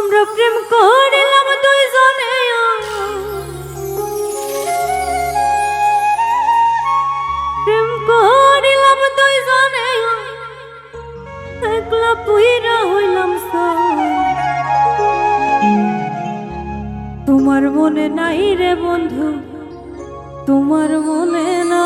আমরা প্রেম করিলাম দুইজনে। প্রেম করিলাম দুইজনে। একলা পুইরা হইলাম তোমার মনে নাই রে বন্ধু, তোমার মনে না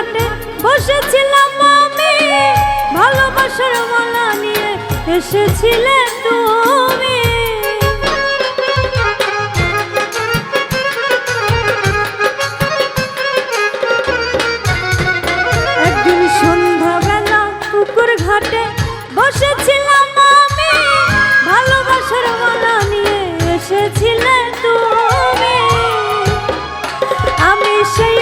ঘাটে বসেছিলাম আমি, ভালোবাসার মালা নিয়ে এসেছিলে তুমি। একদিন সন্ধ্যাবেলা পুকুর ঘাটে বসেছিলাম আমি, ভালোবাসার মালা নিয়ে এসেছিলে তুমি। আমি সেই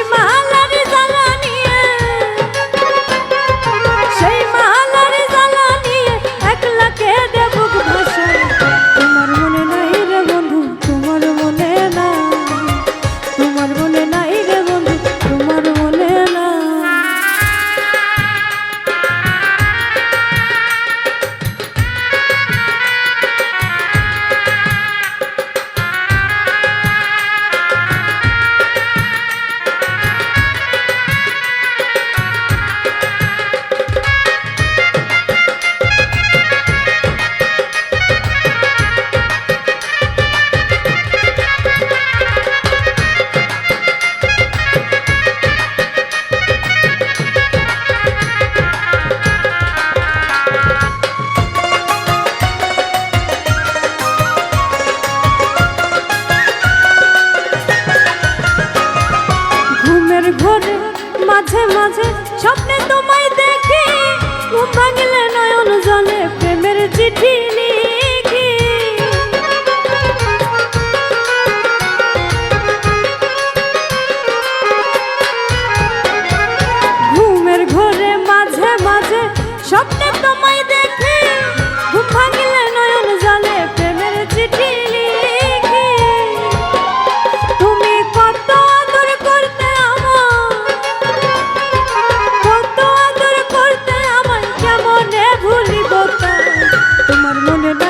no, no, no.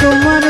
তোমার